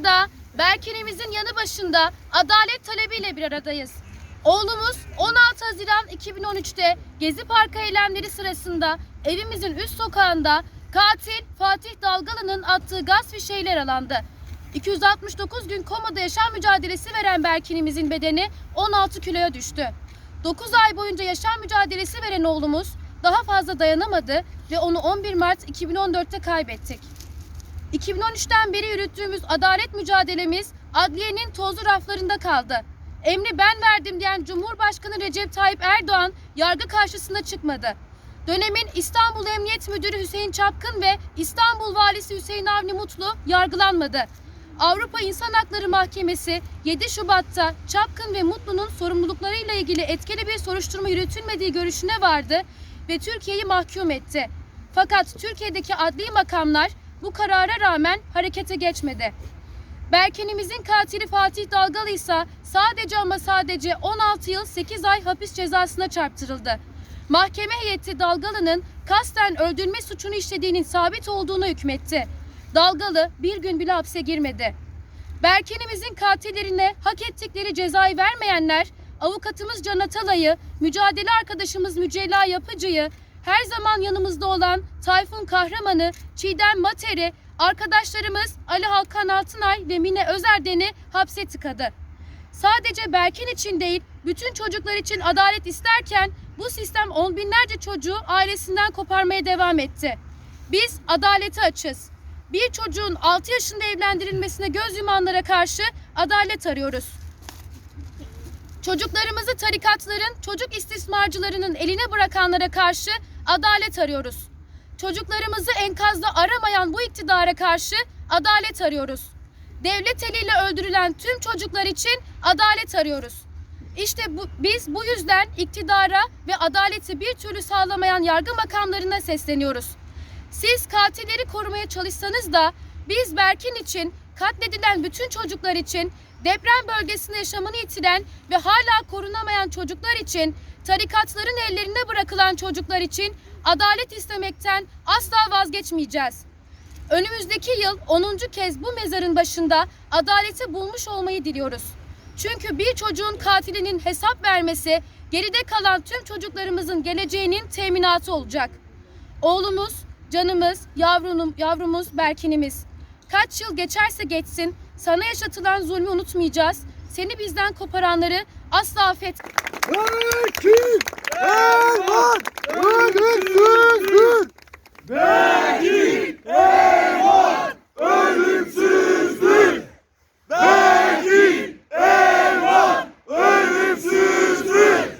noktada Berkin'imizin yanı başında adalet talebiyle bir aradayız. Oğlumuz 16 Haziran 2013'te Gezi Parkı eylemleri sırasında evimizin üst sokağında katil Fatih Dalgalı'nın attığı gaz fişeğiyle yaralandı. 269 gün komada yaşam mücadelesi veren Berkin'imizin bedeni 16 kiloya düştü. 9 ay boyunca yaşam mücadelesi veren oğlumuz daha fazla dayanamadı ve onu 11 Mart 2014'te kaybettik. 2013'ten beri yürüttüğümüz adalet mücadelemiz adliyenin tozlu raflarında kaldı. Emri ben verdim diyen Cumhurbaşkanı Recep Tayyip Erdoğan yargı karşısına çıkmadı. Dönemin İstanbul Emniyet Müdürü Hüseyin Çapkın ve İstanbul Valisi Hüseyin Avni Mutlu yargılanmadı. Avrupa İnsan Hakları Mahkemesi 7 Şubat'ta Çapkın ve Mutlu'nun sorumluluklarıyla ilgili etkili bir soruşturma yürütülmediği görüşüne vardı ve Türkiye'yi mahkum etti. Fakat Türkiye'deki adli makamlar bu karara rağmen harekete geçmedi. Berkin'imizin katili Fatih Dalgalı ise sadece ama sadece 16 yıl 8 ay hapis cezasına çarptırıldı. Mahkeme heyeti Dalgalı'nın kasten öldürme suçunu işlediğinin sabit olduğuna hükmetti. Dalgalı bir gün bile hapse girmedi. Berkin'imizin katillerine hak ettikleri cezayı vermeyenler avukatımız Can Atalay'ı, mücadele arkadaşımız Mücella Yapıcı'yı, her zaman yanımızda olan Tayfun Kahraman'ı, Çiğdem Mater'i, arkadaşlarımız Ali Halkan Altınay ve Mine Özerden'i hapse tıkadı. Sadece Berkin için değil, bütün çocuklar için adalet isterken bu sistem on binlerce çocuğu ailesinden koparmaya devam etti. Biz adaleti açız. Bir çocuğun 6 yaşında evlendirilmesine göz yumanlara karşı adalet arıyoruz. Çocuklarımızı tarikatların, çocuk istismarcılarının eline bırakanlara karşı adalet arıyoruz. Çocuklarımızı enkazda aramayan bu iktidara karşı adalet arıyoruz. Devlet eliyle öldürülen tüm çocuklar için adalet arıyoruz. İşte bu, biz bu yüzden iktidara ve adaleti bir türlü sağlamayan yargı makamlarına sesleniyoruz. Siz katilleri korumaya çalışsanız da biz Berkin için, katledilen bütün çocuklar için, deprem bölgesinde yaşamını yitiren ve hala korunamayan çocuklar için, tarikatların ellerine bırakılan çocuklar için adalet istemekten asla vazgeçmeyeceğiz. Önümüzdeki yıl 10. kez bu mezarın başında adaleti bulmuş olmayı diliyoruz. Çünkü bir çocuğun katilinin hesap vermesi geride kalan tüm çocuklarımızın geleceğinin teminatı olacak. Oğlumuz, canımız, yavrunum, yavrumuz, Berkin'imiz. Kaç yıl geçerse geçsin sana yaşatılan zulmü unutmayacağız. Seni bizden koparanları asla affet. Berkin Erman ölümsüzdür. Berkin Erman ölümsüzdür. Berkin Erman ölümsüzdür.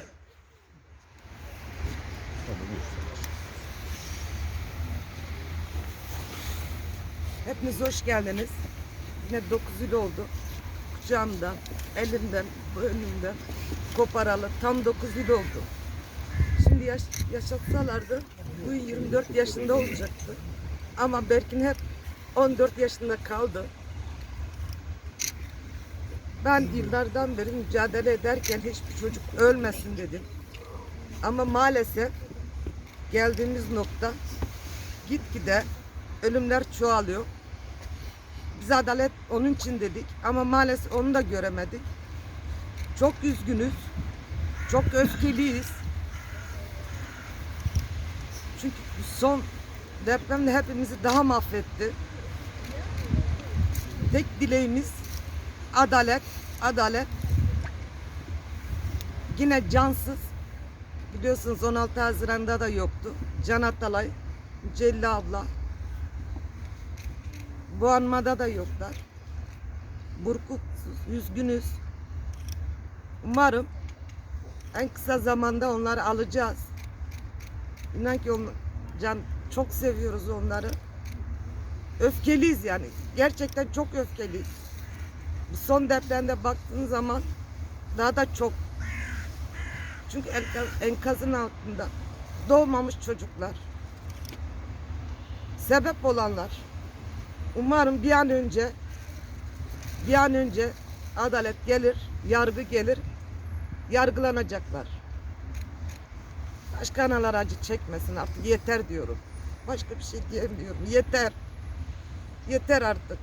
Hepiniz hoş geldiniz. Yine 9 yıl oldu. Kucağımdan, elimden, önümden koparalı tam 9 yıl oldu. Şimdi yaş, yaşatsalardı bu 24 yaşında olacaktı. Ama Berkin hep 14 yaşında kaldı. Ben yıllardan beri mücadele ederken hiçbir çocuk ölmesin dedim. Ama maalesef geldiğimiz nokta gitgide ölümler çoğalıyor. Biz adalet onun için dedik ama maalesef onu da göremedik. Çok üzgünüz. Çok öfkeliyiz. Çünkü son depremde hepimizi daha mahvetti. Tek dileğimiz adalet, adalet. Yine cansız. Biliyorsunuz 16 Haziran'da da yoktu. Can Atalay, Cella abla, bu anmada da yoklar. Burkutsuz, üzgünüz. Umarım en kısa zamanda onları alacağız. İnan ki on, can çok seviyoruz onları. Öfkeliyiz yani. Gerçekten çok öfkeliyiz. Bu son depremde baktığın zaman daha da çok. Çünkü enkaz, enkazın altında doğmamış çocuklar. Sebep olanlar. Umarım bir an önce bir an önce adalet gelir, yargı gelir, yargılanacaklar. Başka analar acı çekmesin artık yeter diyorum. Başka bir şey diyemiyorum. Yeter. Yeter artık.